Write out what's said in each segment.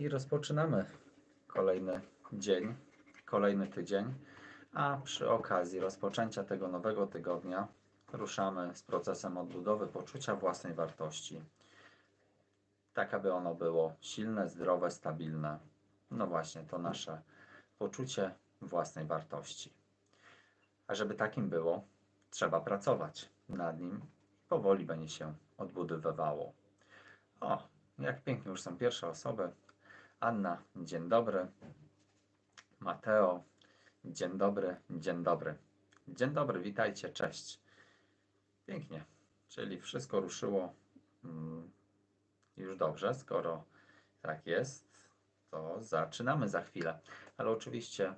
I rozpoczynamy kolejny dzień, kolejny tydzień, a przy okazji rozpoczęcia tego nowego tygodnia ruszamy z procesem odbudowy poczucia własnej wartości. Tak, aby ono było silne, zdrowe, stabilne. No właśnie, to nasze poczucie własnej wartości. A żeby takim było, trzeba pracować nad nim i powoli będzie się odbudowywało. O, jak pięknie już są pierwsze osoby. Anna, dzień dobry. Mateo, dzień dobry, dzień dobry. Dzień dobry, witajcie, cześć. Pięknie, czyli wszystko ruszyło mm, już dobrze, skoro tak jest, to zaczynamy za chwilę. Ale oczywiście,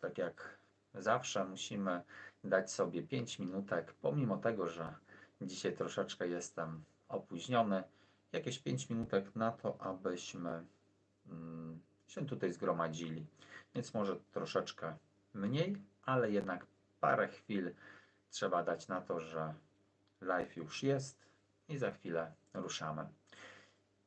tak jak zawsze, musimy dać sobie 5 minutek, pomimo tego, że dzisiaj troszeczkę jestem opóźniony, jakieś 5 minutek na to, abyśmy się tutaj zgromadzili. Więc może troszeczkę mniej, ale jednak parę chwil trzeba dać na to, że live już jest i za chwilę ruszamy.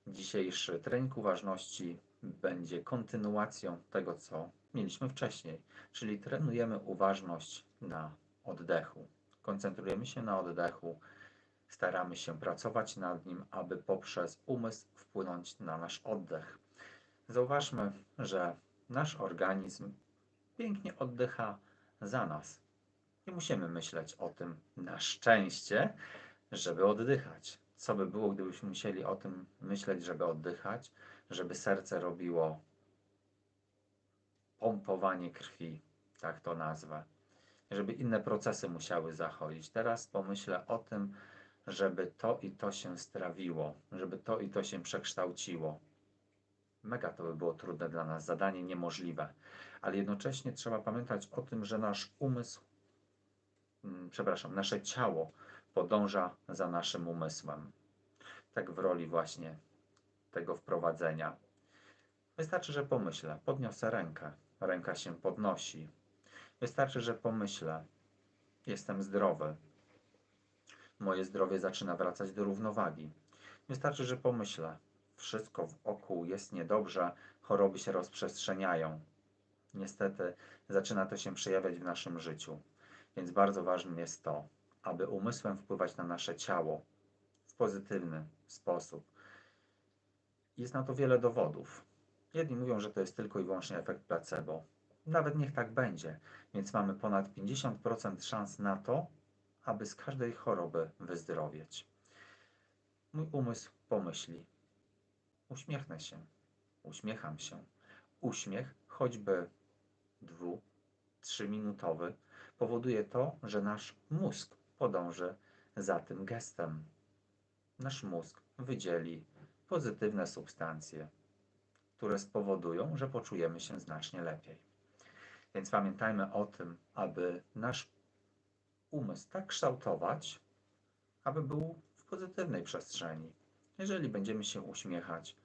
Dzisiejszy trening uważności będzie kontynuacją tego, co mieliśmy wcześniej, czyli trenujemy uważność na oddechu. Koncentrujemy się na oddechu, staramy się pracować nad nim, aby poprzez umysł wpłynąć na nasz oddech. Zauważmy, że nasz organizm pięknie oddycha za nas. Nie musimy myśleć o tym na szczęście, żeby oddychać. Co by było, gdybyśmy musieli o tym myśleć, żeby oddychać, żeby serce robiło pompowanie krwi, tak to nazwę, żeby inne procesy musiały zachodzić. Teraz pomyślę o tym, żeby to i to się strawiło, żeby to i to się przekształciło. Mega to by było trudne dla nas, zadanie niemożliwe, ale jednocześnie trzeba pamiętać o tym, że nasz umysł, mm, przepraszam, nasze ciało podąża za naszym umysłem. Tak w roli właśnie tego wprowadzenia. Wystarczy, że pomyślę, podniosę rękę, ręka się podnosi. Wystarczy, że pomyślę, jestem zdrowy, moje zdrowie zaczyna wracać do równowagi. Wystarczy, że pomyślę, wszystko wokół jest niedobrze, choroby się rozprzestrzeniają. Niestety zaczyna to się przejawiać w naszym życiu. Więc bardzo ważnym jest to, aby umysłem wpływać na nasze ciało w pozytywny sposób. Jest na to wiele dowodów. Jedni mówią, że to jest tylko i wyłącznie efekt placebo. Nawet niech tak będzie, więc mamy ponad 50% szans na to, aby z każdej choroby wyzdrowieć. Mój umysł pomyśli: uśmiechnę się, uśmiecham się. Uśmiech, choćby dwu, trzyminutowy, powoduje to, że nasz mózg podąży za tym gestem. Nasz mózg wydzieli pozytywne substancje, które spowodują, że poczujemy się znacznie lepiej. Więc pamiętajmy o tym, aby nasz umysł tak kształtować, aby był w pozytywnej przestrzeni. Jeżeli będziemy się uśmiechać,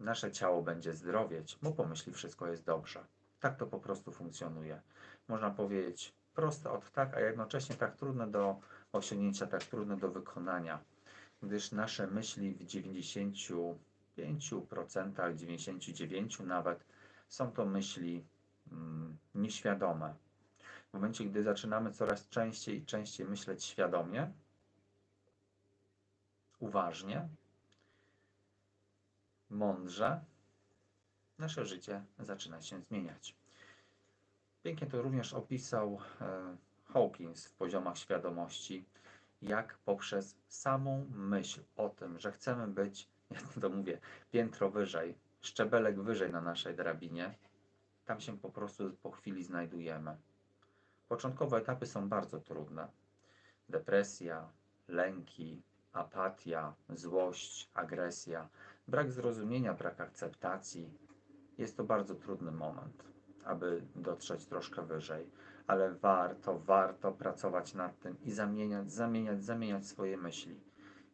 nasze ciało będzie zdrowieć, bo pomyśli, wszystko jest dobrze. Tak to po prostu funkcjonuje. Można powiedzieć proste od tak, a jednocześnie tak trudne do osiągnięcia, tak trudne do wykonania, gdyż nasze myśli w 95%, 99% nawet są to myśli mm, nieświadome w momencie, gdy zaczynamy coraz częściej i częściej myśleć świadomie, uważnie, mądrze, nasze życie zaczyna się zmieniać. Pięknie to również opisał e, Hawkins w poziomach świadomości, jak poprzez samą myśl o tym, że chcemy być, ja to mówię, piętro wyżej, szczebelek wyżej na naszej drabinie, tam się po prostu po chwili znajdujemy. Początkowe etapy są bardzo trudne. Depresja, lęki, apatia, złość, agresja, brak zrozumienia, brak akceptacji. Jest to bardzo trudny moment, aby dotrzeć troszkę wyżej, ale warto, warto pracować nad tym i zamieniać, zamieniać, zamieniać swoje myśli.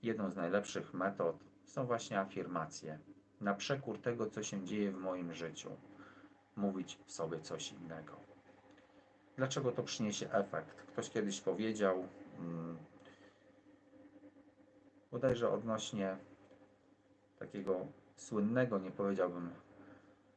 Jedną z najlepszych metod są właśnie afirmacje. Na przekór tego, co się dzieje w moim życiu, mówić sobie coś innego. Dlaczego to przyniesie efekt? Ktoś kiedyś powiedział, hmm, bodajże odnośnie takiego słynnego, nie powiedziałbym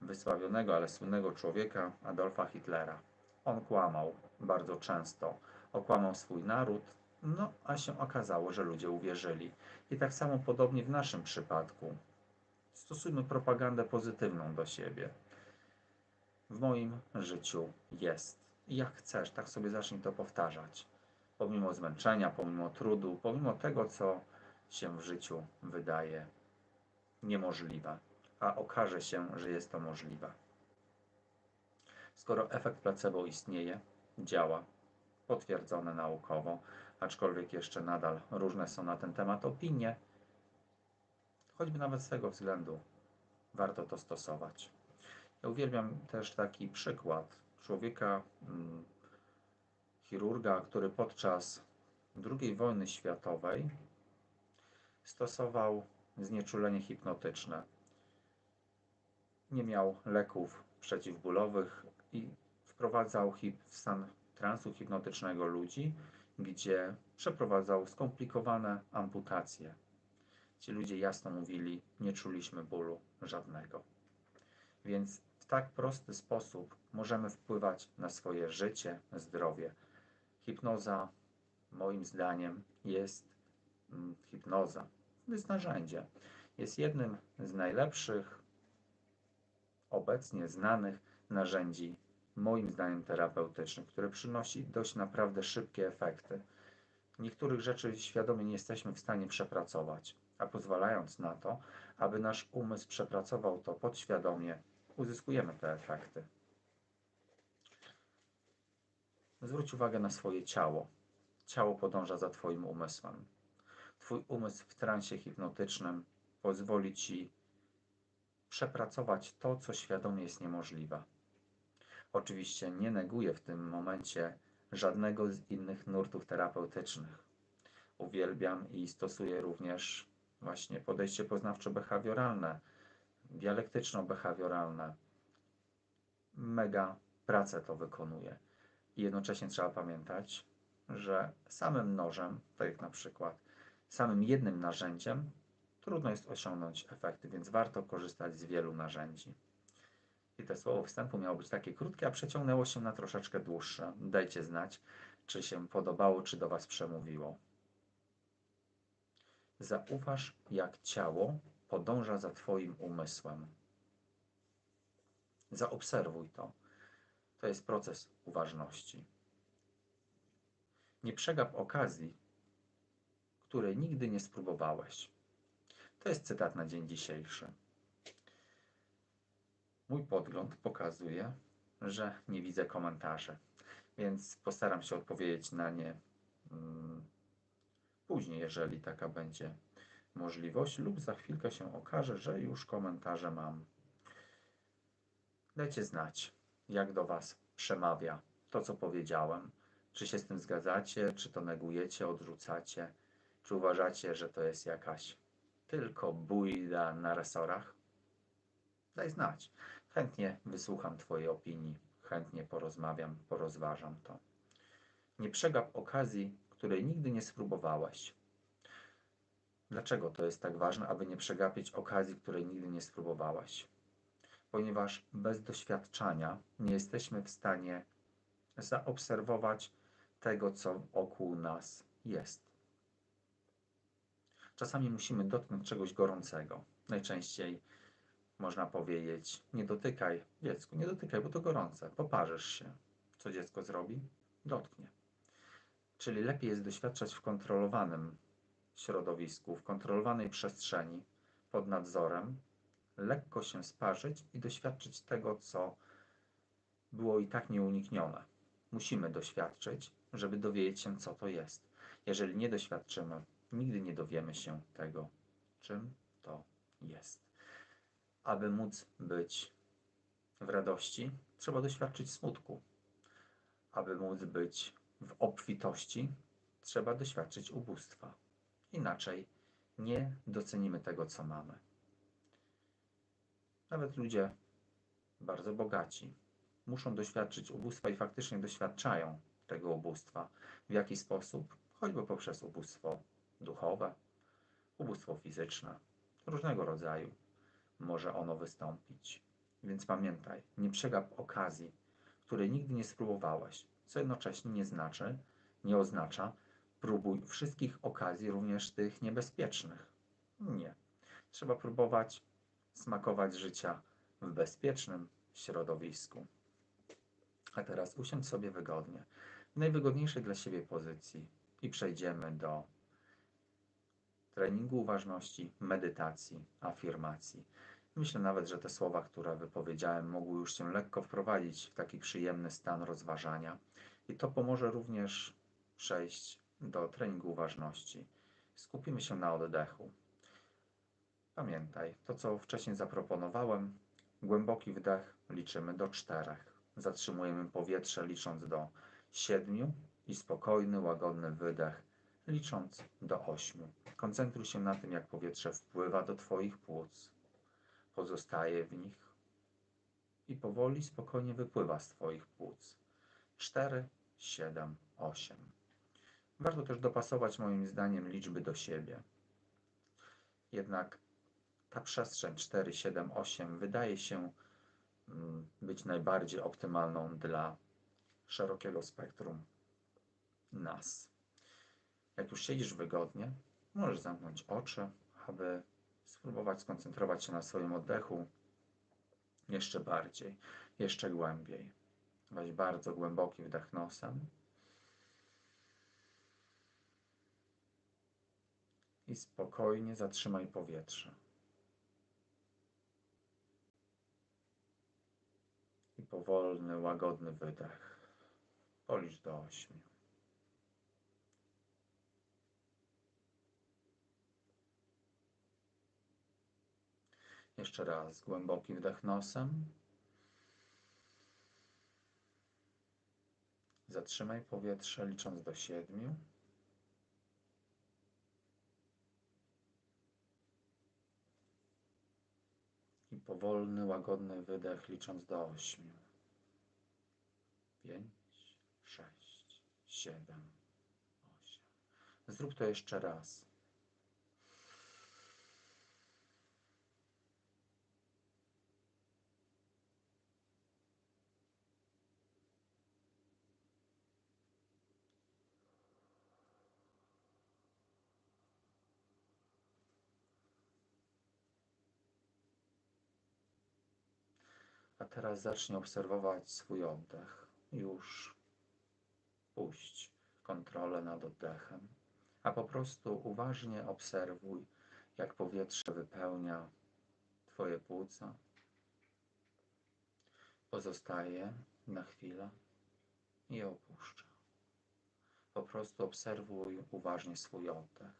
wysławionego, ale słynnego człowieka Adolfa Hitlera. On kłamał bardzo często. Okłamał swój naród, no a się okazało, że ludzie uwierzyli. I tak samo podobnie w naszym przypadku. Stosujmy propagandę pozytywną do siebie. W moim życiu jest. I jak chcesz, tak sobie zacznij to powtarzać. Pomimo zmęczenia, pomimo trudu, pomimo tego, co się w życiu wydaje niemożliwe, a okaże się, że jest to możliwe. Skoro efekt placebo istnieje, działa, potwierdzone naukowo, aczkolwiek jeszcze nadal różne są na ten temat opinie, choćby nawet z tego względu warto to stosować. Ja uwielbiam też taki przykład człowieka, mm, chirurga, który podczas II wojny światowej stosował znieczulenie hipnotyczne. Nie miał leków przeciwbólowych i wprowadzał hip w stan transu hipnotycznego ludzi, gdzie przeprowadzał skomplikowane amputacje. Ci ludzie jasno mówili, nie czuliśmy bólu żadnego. Więc w tak prosty sposób możemy wpływać na swoje życie, zdrowie. Hipnoza, moim zdaniem, jest hipnoza. To jest narzędzie. Jest jednym z najlepszych obecnie znanych narzędzi, moim zdaniem terapeutycznych, które przynosi dość naprawdę szybkie efekty. Niektórych rzeczy świadomie nie jesteśmy w stanie przepracować, a pozwalając na to, aby nasz umysł przepracował to podświadomie, uzyskujemy te efekty. Zwróć uwagę na swoje ciało. Ciało podąża za Twoim umysłem. Twój umysł w transie hipnotycznym pozwoli Ci przepracować to, co świadomie jest niemożliwe. Oczywiście nie neguję w tym momencie żadnego z innych nurtów terapeutycznych. Uwielbiam i stosuję również właśnie podejście poznawczo-behawioralne, dialektyczno-behawioralne. Mega pracę to wykonuje. I jednocześnie trzeba pamiętać, że samym nożem, tak jak na przykład samym jednym narzędziem, trudno jest osiągnąć efekty, więc warto korzystać z wielu narzędzi. I to słowo wstępu miało być takie krótkie, a przeciągnęło się na troszeczkę dłuższe. Dajcie znać, czy się podobało, czy do Was przemówiło. Zauważ, jak ciało podąża za Twoim umysłem. Zaobserwuj to. To jest proces uważności. Nie przegap okazji, której nigdy nie spróbowałeś. To jest cytat na dzień dzisiejszy. Mój podgląd pokazuje, że nie widzę komentarzy, więc postaram się odpowiedzieć na nie mm, później, jeżeli taka będzie możliwość, lub za chwilkę się okaże, że już komentarze mam. Dajcie znać, jak do Was przemawia to, co powiedziałem. Czy się z tym zgadzacie, czy to negujecie, odrzucacie, czy uważacie, że to jest jakaś tylko bójda na resorach? Daj znać. Chętnie wysłucham Twojej opinii, chętnie porozmawiam, porozważam to. Nie przegap okazji, której nigdy nie spróbowałeś. Dlaczego to jest tak ważne, aby nie przegapić okazji, której nigdy nie spróbowałeś? Ponieważ bez doświadczenia nie jesteśmy w stanie zaobserwować tego, co wokół nas jest. Czasami musimy dotknąć czegoś gorącego. Najczęściej można powiedzieć: Nie dotykaj, dziecku, nie dotykaj, bo to gorące, poparzysz się. Co dziecko zrobi? Dotknie. Czyli lepiej jest doświadczać w kontrolowanym środowisku, w kontrolowanej przestrzeni, pod nadzorem, lekko się sparzyć i doświadczyć tego, co było i tak nieuniknione. Musimy doświadczyć, żeby dowiedzieć się, co to jest. Jeżeli nie doświadczymy, nigdy nie dowiemy się tego, czym to jest. Aby móc być w radości, trzeba doświadczyć smutku. Aby móc być w obfitości, trzeba doświadczyć ubóstwa. Inaczej nie docenimy tego, co mamy. Nawet ludzie bardzo bogaci muszą doświadczyć ubóstwa i faktycznie doświadczają tego ubóstwa. W jaki sposób? Choćby poprzez ubóstwo duchowe, ubóstwo fizyczne, różnego rodzaju. może ono wystąpić. Więc pamiętaj, nie przegap okazji, której nigdy nie spróbowałeś, co jednocześnie nie znaczy, nie oznacza, próbuj wszystkich okazji, również tych niebezpiecznych. Nie. Trzeba próbować smakować życia w bezpiecznym środowisku. A teraz usiądź sobie wygodnie, w najwygodniejszej dla siebie pozycji i przejdziemy do treningu uważności, medytacji, afirmacji. Myślę nawet, że te słowa, które wypowiedziałem, mogły już Cię lekko wprowadzić w taki przyjemny stan rozważania i to pomoże również przejść do treningu uważności. Skupimy się na oddechu. Pamiętaj, to co wcześniej zaproponowałem, głęboki wdech liczymy do czterech. Zatrzymujemy powietrze licząc do siedmiu i spokojny, łagodny wydech licząc do ośmiu. Koncentruj się na tym, jak powietrze wpływa do Twoich płuc, pozostaje w nich i powoli, spokojnie wypływa z Twoich płuc. 4, 7, 8. Warto też dopasować moim zdaniem liczby do siebie. Jednak ta przestrzeń 4, 7, 8 wydaje się mm, być najbardziej optymalną dla szerokiego spektrum nas. Jak już siedzisz wygodnie, możesz zamknąć oczy, aby spróbować skoncentrować się na swoim oddechu jeszcze bardziej, jeszcze głębiej. Weź bardzo głęboki wdech nosem. I spokojnie zatrzymaj powietrze. I powolny, łagodny wydech. Policz do ośmiu. Jeszcze raz głęboki wdech nosem. Zatrzymaj powietrze licząc do siedmiu. I powolny, łagodny wydech licząc do ośmiu. Pięć, sześć, siedem, osiem. Zrób to jeszcze raz. A teraz zacznij obserwować swój oddech. Już puść kontrolę nad oddechem, a po prostu uważnie obserwuj, jak powietrze wypełnia Twoje płuca. Pozostaje na chwilę i opuszcza. Po prostu obserwuj uważnie swój oddech.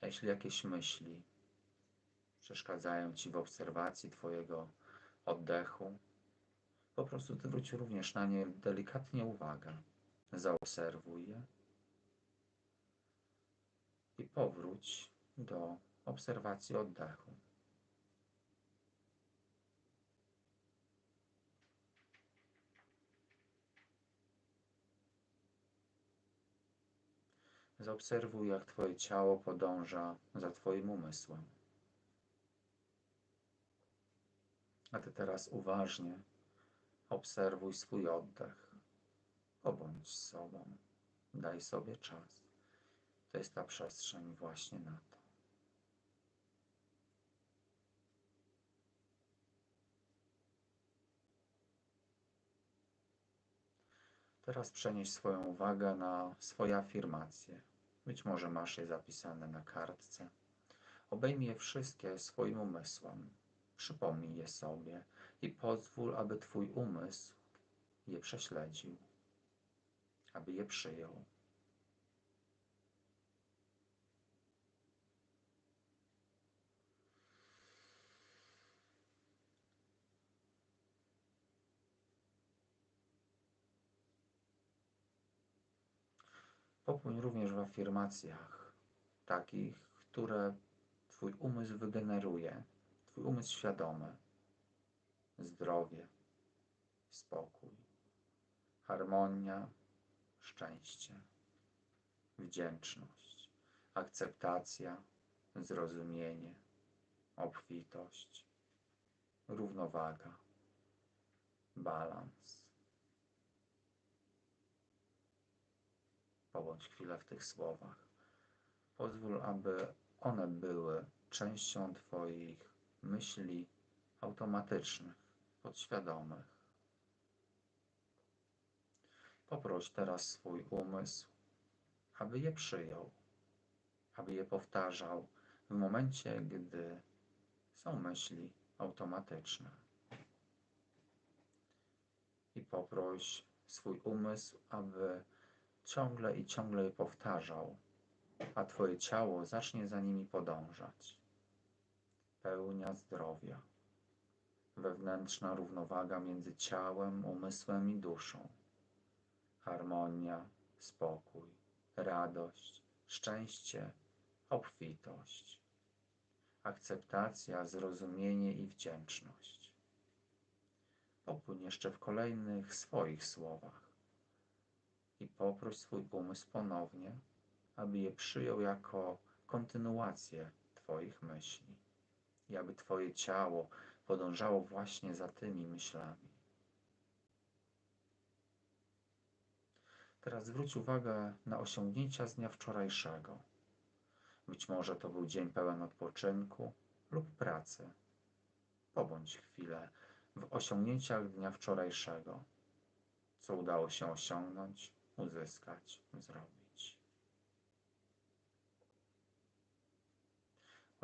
A jeśli jakieś myśli przeszkadzają Ci w obserwacji Twojego oddechu, po prostu zwróć również na nie delikatnie uwagę. Zaobserwuj je i powróć do obserwacji oddechu. Zaobserwuj, jak Twoje ciało podąża za Twoim umysłem. A Ty teraz uważnie obserwuj swój oddech. Pobądź z sobą. Daj sobie czas. To jest ta przestrzeń właśnie na to. Teraz przenieś swoją uwagę na swoje afirmacje. Być może masz je zapisane na kartce. Obejmij je wszystkie swoim umysłem. Przypomnij je sobie i pozwól, aby Twój umysł je prześledził, aby je przyjął. Popłyń również w afirmacjach, takich, które Twój umysł wygeneruje, Twój umysł świadomy. Zdrowie, spokój, harmonia, szczęście, wdzięczność, akceptacja, zrozumienie, obfitość, równowaga, balans. Pobądź chwilę w tych słowach. Pozwól, aby one były częścią Twoich myśli automatycznych, podświadomych. Poproś teraz swój umysł, aby je przyjął, aby je powtarzał w momencie, gdy są myśli automatyczne. I poproś swój umysł, aby ciągle i ciągle je powtarzał, a Twoje ciało zacznie za nimi podążać. Pełnia zdrowia, wewnętrzna równowaga między ciałem, umysłem i duszą, harmonia, spokój, radość, szczęście, obfitość, akceptacja, zrozumienie i wdzięczność. Popłyń jeszcze w kolejnych swoich słowach i poproś swój umysł ponownie, aby je przyjął jako kontynuację Twoich myśli i aby Twoje ciało podążało właśnie za tymi myślami. Teraz zwróć uwagę na osiągnięcia z dnia wczorajszego. Być może to był dzień pełen odpoczynku lub pracy. Pobądź chwilę w osiągnięciach dnia wczorajszego, co udało się osiągnąć, uzyskać, zrobić.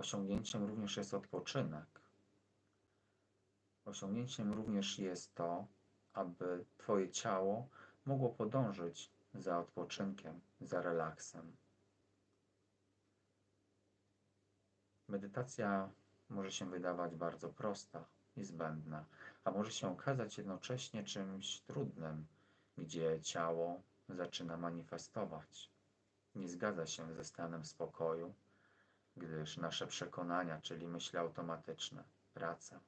Osiągnięciem również jest odpoczynek. Osiągnięciem również jest to, aby Twoje ciało mogło podążyć za odpoczynkiem, za relaksem. Medytacja może się wydawać bardzo prosta i zbędna, a może się okazać jednocześnie czymś trudnym, gdzie ciało zaczyna manifestować. Nie zgadza się ze stanem spokoju, gdyż nasze przekonania, czyli myśli automatyczne, praca,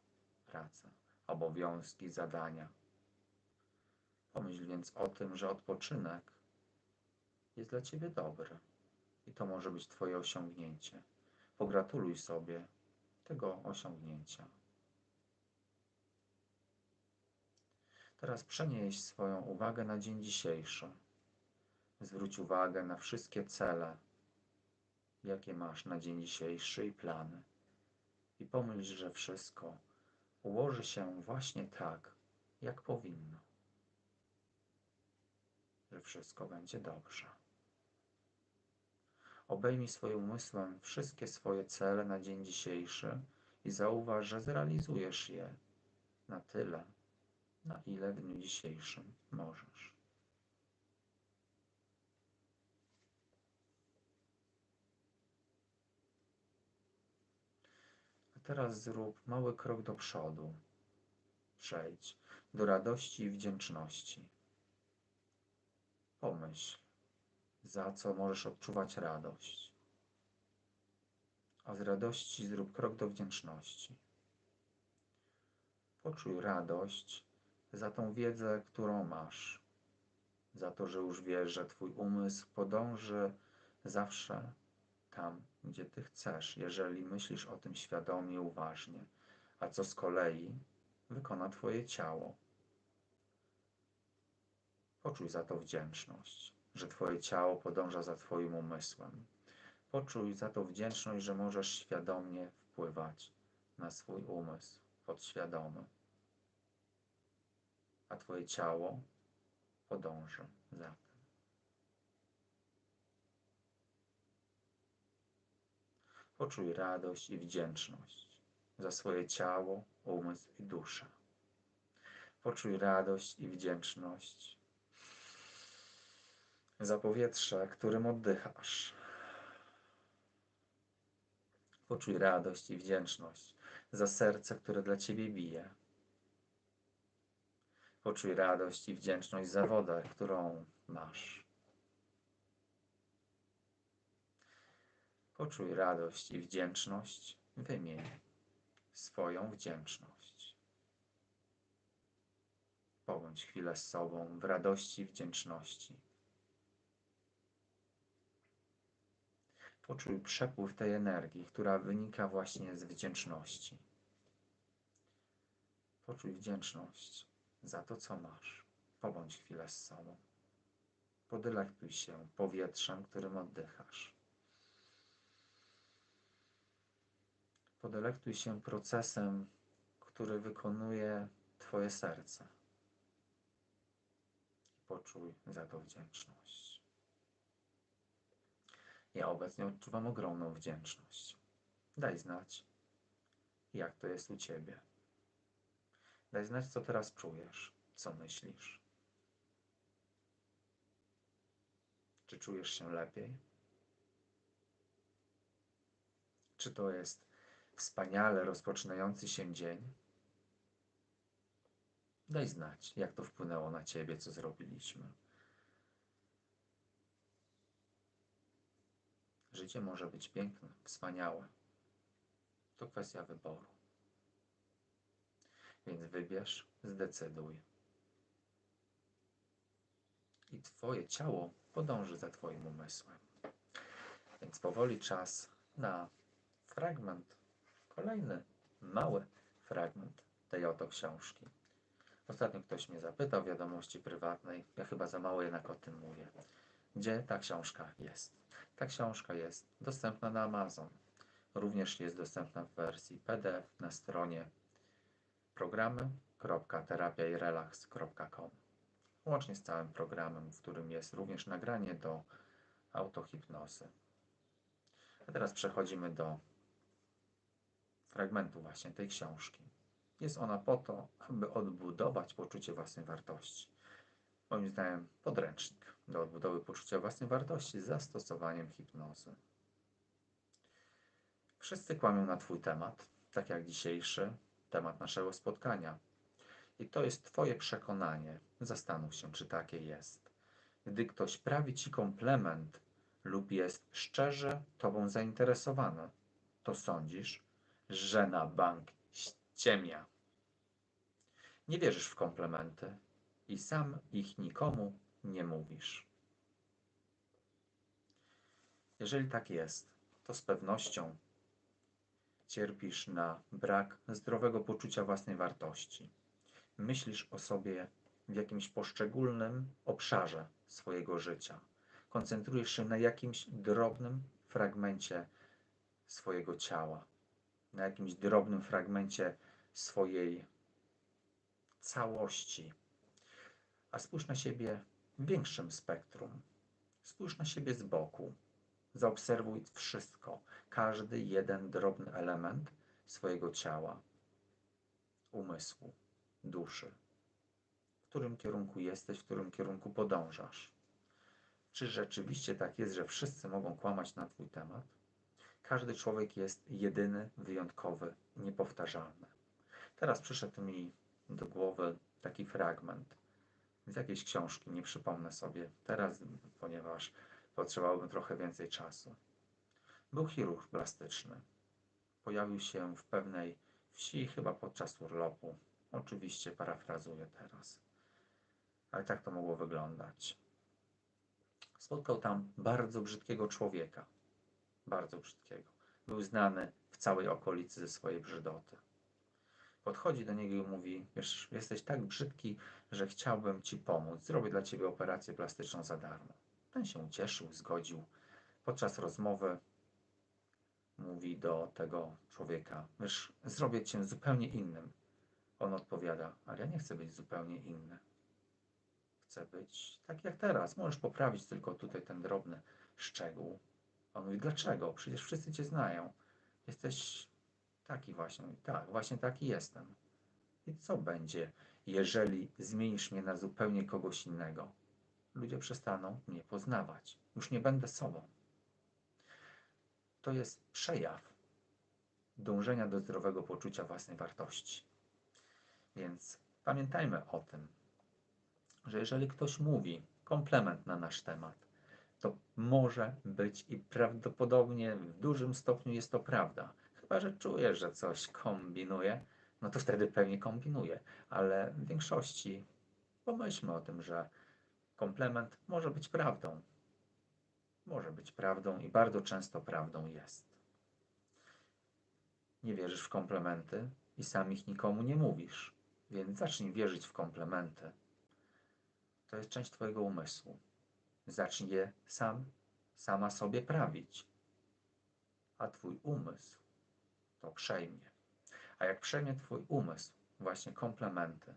praca, obowiązki, zadania. Pomyśl więc o tym, że odpoczynek jest dla Ciebie dobry i to może być Twoje osiągnięcie. Pogratuluj sobie tego osiągnięcia. Teraz przenieś swoją uwagę na dzień dzisiejszy. Zwróć uwagę na wszystkie cele, jakie masz na dzień dzisiejszy i plany. I pomyśl, że wszystko ułoży się właśnie tak, jak powinno. Że wszystko będzie dobrze. Obejmij swoim umysłem wszystkie swoje cele na dzień dzisiejszy i zauważ, że zrealizujesz je na tyle, na ile w dniu dzisiejszym możesz. Teraz zrób mały krok do przodu. Przejdź do radości i wdzięczności. Pomyśl, za co możesz odczuwać radość. A z radości zrób krok do wdzięczności. Poczuj radość za tą wiedzę, którą masz, za to, że już wiesz, że Twój umysł podąży zawsze tam, gdzie Ty chcesz, jeżeli myślisz o tym świadomie, uważnie, a co z kolei wykona Twoje ciało. Poczuj za to wdzięczność że Twoje ciało podąża za Twoim umysłem. Poczuj za to wdzięczność, że możesz świadomie wpływać na swój umysł podświadomy, a Twoje ciało podąży za. Poczuj radość i wdzięczność za swoje ciało, umysł i duszę. Poczuj radość i wdzięczność za powietrze, którym oddychasz. Poczuj radość i wdzięczność za serce, które dla Ciebie bije. Poczuj radość i wdzięczność za wodę, którą masz. Poczuj radość i wdzięczność, wymień swoją wdzięczność. Pobądź chwilę z sobą w radości i wdzięczności. Poczuj przepływ tej energii, która wynika właśnie z wdzięczności. Poczuj wdzięczność za to, co masz. Pobądź chwilę z sobą. Podelektuj się powietrzem, którym oddychasz. Podelektuj się procesem, który wykonuje Twoje serce. Poczuj za to wdzięczność. Ja obecnie odczuwam ogromną wdzięczność. Daj znać, jak to jest u Ciebie. Daj znać, co teraz czujesz, co myślisz. Czy czujesz się lepiej? Czy to jest wspaniale rozpoczynający się dzień? Daj znać, jak to wpłynęło na Ciebie, co zrobiliśmy. Życie może być piękne, wspaniałe. To kwestia wyboru. Więc wybierz, zdecyduj. I Twoje ciało podąży za Twoim umysłem. Więc powoli czas na fragment, kolejny mały fragment tej oto książki. Ostatnio ktoś mnie zapytał w wiadomości prywatnej, ja chyba za mało jednak o tym mówię, gdzie ta książka jest. Ta książka jest dostępna na Amazon. Również jest dostępna w wersji PDF na stronie programy.terapiairelax.com łącznie z całym programem, w którym jest również nagranie do autohipnozy. A teraz przechodzimy do fragmentu właśnie tej książki. Jest ona po to, aby odbudować poczucie własnej wartości. Moim zdaniem podręcznik do odbudowy poczucia własnej wartości z zastosowaniem hipnozy. Wszyscy kłamią na Twój temat, tak jak dzisiejszy temat naszego spotkania. I to jest Twoje przekonanie. Zastanów się, czy takie jest. Gdy ktoś prawi Ci komplement lub jest szczerze Tobą zainteresowany, to sądzisz, że na bank ściemnia. Nie wierzysz w komplementy i sam ich nikomu nie mówisz. Jeżeli tak jest, to z pewnością cierpisz na brak zdrowego poczucia własnej wartości. Myślisz o sobie w jakimś poszczególnym obszarze swojego życia. Koncentrujesz się na jakimś drobnym fragmencie swojego ciała, na jakimś drobnym fragmencie swojej całości. A spójrz na siebie w większym spektrum. Spójrz na siebie z boku. Zaobserwuj wszystko, każdy jeden drobny element swojego ciała, umysłu, duszy. W którym kierunku jesteś, w którym kierunku podążasz. Czy rzeczywiście tak jest, że wszyscy mogą kłamać na Twój temat? Każdy człowiek jest jedyny, wyjątkowy, niepowtarzalny. Teraz przyszedł mi do głowy taki fragment z jakiejś książki, nie przypomnę sobie teraz, ponieważ potrzebowałbym trochę więcej czasu. Był chirurg plastyczny. Pojawił się w pewnej wsi, chyba podczas urlopu. Oczywiście parafrazuję teraz. Ale tak to mogło wyglądać. Spotkał tam bardzo brzydkiego człowieka. Bardzo brzydkiego. Był znany w całej okolicy ze swojej brzydoty. Podchodzi do niego i mówi: Wiesz, jesteś tak brzydki, że chciałbym ci pomóc. Zrobię dla ciebie operację plastyczną za darmo. Ten się ucieszył, zgodził. Podczas rozmowy mówi do tego człowieka: Wiesz, zrobię cię zupełnie innym. On odpowiada: Ale ja nie chcę być zupełnie inny. Chcę być tak jak teraz. Możesz poprawić tylko tutaj ten drobny szczegół. On mówi: Dlaczego? Przecież wszyscy cię znają. Jesteś taki właśnie. Tak, właśnie taki jestem. I co będzie, jeżeli zmienisz mnie na zupełnie kogoś innego? Ludzie przestaną mnie poznawać. Już nie będę sobą. To jest przejaw dążenia do zdrowego poczucia własnej wartości. Więc pamiętajmy o tym, że jeżeli ktoś mówi komplement na nasz temat, to może być i prawdopodobnie w dużym stopniu jest to prawda. Chyba, że czujesz, że coś kombinuje, no to wtedy pewnie kombinuje, ale w większości pomyślmy o tym, że komplement może być prawdą. może być prawdą i bardzo często prawdą jest. Nie wierzysz w komplementy i sam ich nikomu nie mówisz, więc zacznij wierzyć w komplementy. To jest część Twojego umysłu. Zacznij je sam, sama sobie prawić, a Twój umysł to przejmie. A jak przejmie Twój umysł właśnie komplementy,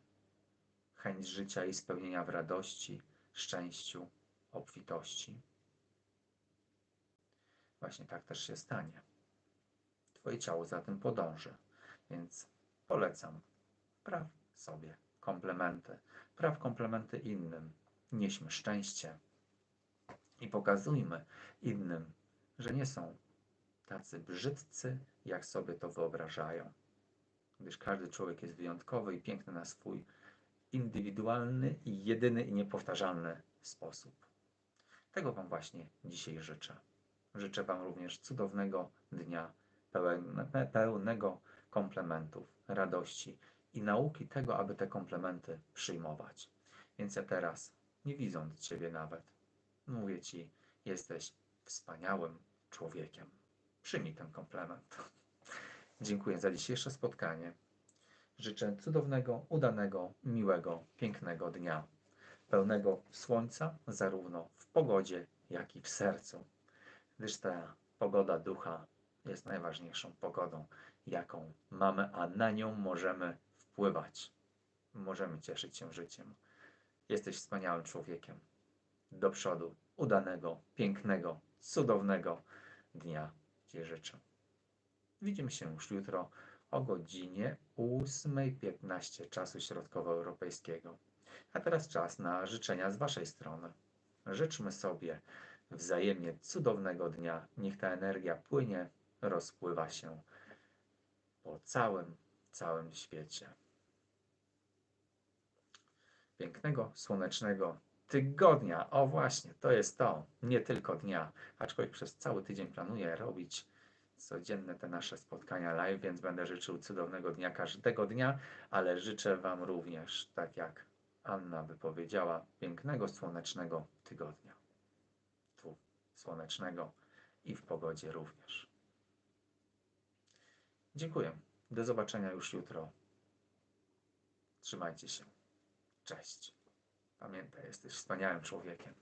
chęć życia i spełnienia w radości, szczęściu, obfitości, właśnie tak też się stanie. Twoje ciało za tym podąży, więc polecam, praw sobie komplementy, praw komplementy innym, nieśmy szczęście i pokazujmy innym, że nie są tacy brzydcy, jak sobie to wyobrażają. Gdyż każdy człowiek jest wyjątkowy i piękny na swój indywidualny i jedyny i niepowtarzalny sposób. Tego Wam właśnie dzisiaj życzę. Życzę Wam również cudownego dnia pełne- pełnego komplementów, radości i nauki tego, aby te komplementy przyjmować. Więc ja teraz, nie widząc Ciebie nawet, mówię Ci, jesteś wspaniałym człowiekiem. Przyjmij ten komplement. Dziękuję za dzisiejsze spotkanie. Życzę cudownego, udanego, miłego, pięknego dnia, pełnego słońca, zarówno w pogodzie, jak i w sercu, gdyż ta pogoda ducha jest najważniejszą pogodą, jaką mamy, a na nią możemy wpływać. Możemy cieszyć się życiem. Jesteś wspaniałym człowiekiem. Do przodu, udanego, pięknego, cudownego dnia Ci życzę. Widzimy się już jutro o godzinie 8.15 czasu środkowoeuropejskiego. A teraz czas na życzenia z Waszej strony. Życzmy sobie wzajemnie cudownego dnia. Niech ta energia płynie, rozpływa się po całym, całym świecie. Pięknego, słonecznego tygodnia. O właśnie, to jest to. Nie tylko dnia, aczkolwiek przez cały tydzień planuję robić codzienne te nasze spotkania live, więc będę życzył cudownego dnia każdego dnia, ale życzę Wam również, tak jak Anna by powiedziała, pięknego, słonecznego tygodnia. Tu słonecznego i w pogodzie również. Dziękuję. Do zobaczenia już jutro. Trzymajcie się. Cześć. Pamiętaj, jesteś wspaniałym człowiekiem.